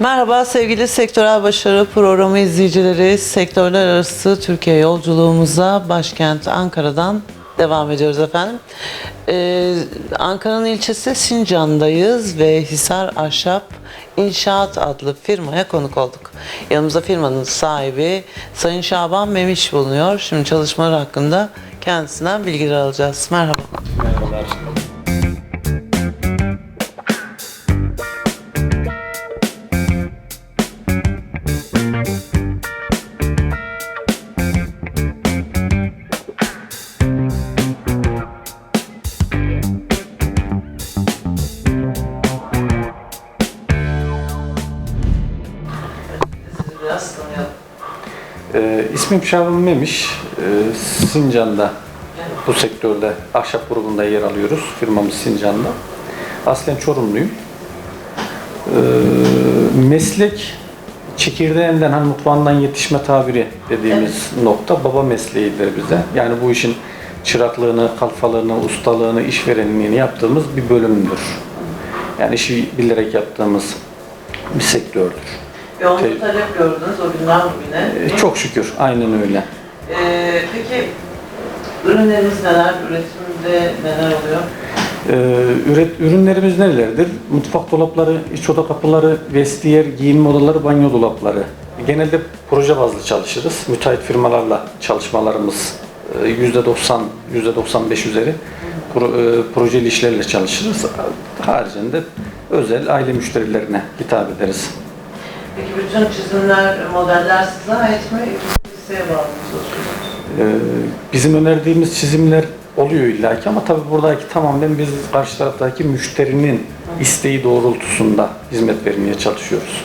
Merhaba sevgili Sektörel Başarı Programı izleyicileri. Sektörler arası Türkiye yolculuğumuza başkent Ankara'dan devam ediyoruz efendim. Ee, Ankara'nın ilçesi Sincan'dayız ve Hisar Ahşap İnşaat adlı firmaya konuk olduk. Yanımızda firmanın sahibi Sayın Şaban Memiş bulunuyor. Şimdi çalışmalar hakkında kendisinden bilgiler alacağız. Merhaba. Biraz tanıyalım. Ee, ismim Şaban Memiş. Ee, Sincan'da bu sektörde ahşap grubunda yer alıyoruz. Firmamız Sincan'da. Aslen Çorumluyum. Ee, meslek çekirdeğinden hani mutfağından yetişme tabiri dediğimiz nokta baba mesleğidir bize. Yani bu işin çıraklığını, kalfalığını, ustalığını, işverenliğini yaptığımız bir bölümdür. Yani işi bilerek yaptığımız bir sektördür. Yoğun Te- talep gördünüz o günden bugüne. Ee, Çok şükür aynen öyle. Ee, peki ürünleriniz neler? Üretimde neler oluyor? Ee, üret, ürünlerimiz nelerdir? Mutfak dolapları, iç oda kapıları, vestiyer, giyinme odaları, banyo dolapları. Genelde proje bazlı çalışırız. Müteahhit firmalarla çalışmalarımız e, %90, %95 üzeri pro- e, projeli işlerle çalışırız. Haricinde özel aile müşterilerine hitap ederiz. Peki bütün çizimler, modeller size ait mi? Listeye bağlı mı? Ee, Bizim önerdiğimiz çizimler oluyor illaki ama tabii buradaki tamamen biz karşı taraftaki müşterinin isteği doğrultusunda hizmet vermeye çalışıyoruz.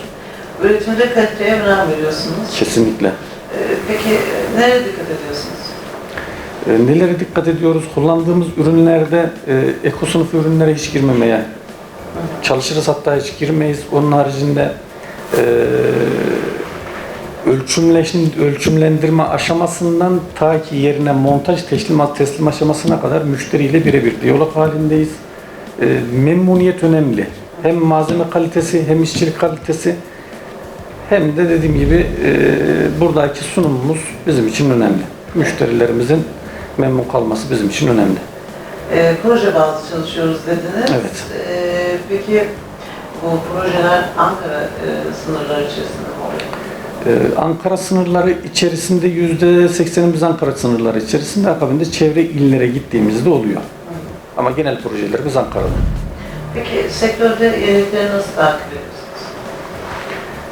Üretimde kaliteye önem veriyorsunuz. Kesinlikle. Ee, peki nereye dikkat ediyorsunuz? Ee, Nelere dikkat ediyoruz? Kullandığımız ürünlerde e, eko sınıf ürünlere hiç girmemeye çalışırız hatta hiç girmeyiz. Onun haricinde e, ölçümleşin, ölçümlendirme aşamasından ta ki yerine montaj teslimat teslim aşamasına kadar müşteriyle birebir diyalog halindeyiz. E, memnuniyet önemli. Hem malzeme kalitesi hem işçilik kalitesi hem de dediğim gibi e, buradaki sunumumuz bizim için önemli. Müşterilerimizin memnun kalması bizim için önemli. Ee, proje bazlı çalışıyoruz dediniz. Evet. Ee, peki bu projeler Ankara e, sınırları içerisinde mi oluyor? Ee, Ankara sınırları içerisinde yüzde seksenimiz Ankara sınırları içerisinde akabinde çevre illere gittiğimizde oluyor. Ama genel projelerimiz Ankara'da. Peki sektörde yenilikleri nasıl takip ediyorsunuz?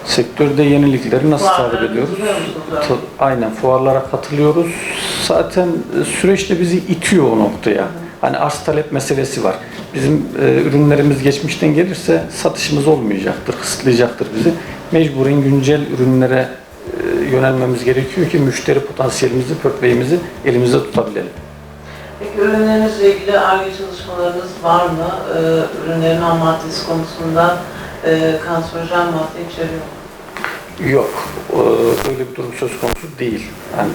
Sektörde yenilikleri nasıl Fuarlara takip ediyoruz? musunuz? Aynen fuarlara katılıyoruz. Zaten e, süreç de bizi itiyor o noktaya. Hani arz talep meselesi var. Bizim e, ürünlerimiz geçmişten gelirse satışımız olmayacaktır, kısıtlayacaktır bizi. Mecburen güncel ürünlere e, yönelmemiz gerekiyor ki müşteri potansiyelimizi, pörtleğimizi elimizde tutabilelim. Peki ürünlerinizle ilgili ARGE çalışmalarınız var mı? Ee, ürünlerin ham maddesi konusunda e, kanserojen madde içeriyor mu? Yok, e, öyle bir durum söz konusu değil. Yani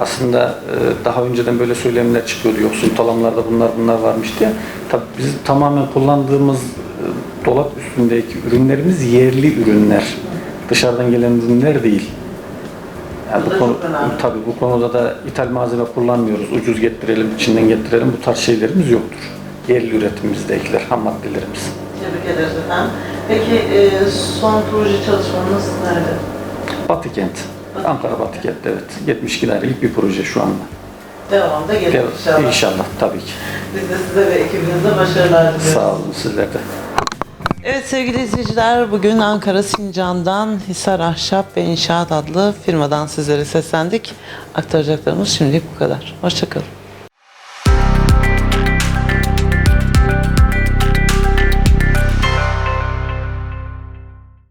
aslında e, daha önceden böyle söylemler çıkıyordu. Yoksul talamlarda bunlar bunlar varmış diye. Tabii biz tamamen kullandığımız e, dolap üstündeki ürünlerimiz yerli ürünler. Dışarıdan gelen ürünler değil. Yani Bu konu, tabii bu konuda da ithal malzeme kullanmıyoruz. Ucuz getirelim, Çin'den getirelim. Bu tarz şeylerimiz yoktur. Yerli üretimimizdekiler, ham maddelerimiz. Tebrik ederiz efendim. Peki e, son proje çalışmanız nerede? Batı Kent. Ankara Batı Kent evet. 72 dairelik bir proje şu anda. Devamda gelir inşallah. İnşallah tabii ki. Biz de size ve ekibinize başarılar diliyoruz. Sağ olun sizler de. Evet sevgili izleyiciler bugün Ankara Sincan'dan Hisar Ahşap ve İnşaat adlı firmadan sizlere seslendik. Aktaracaklarımız şimdilik bu kadar. Hoşçakalın.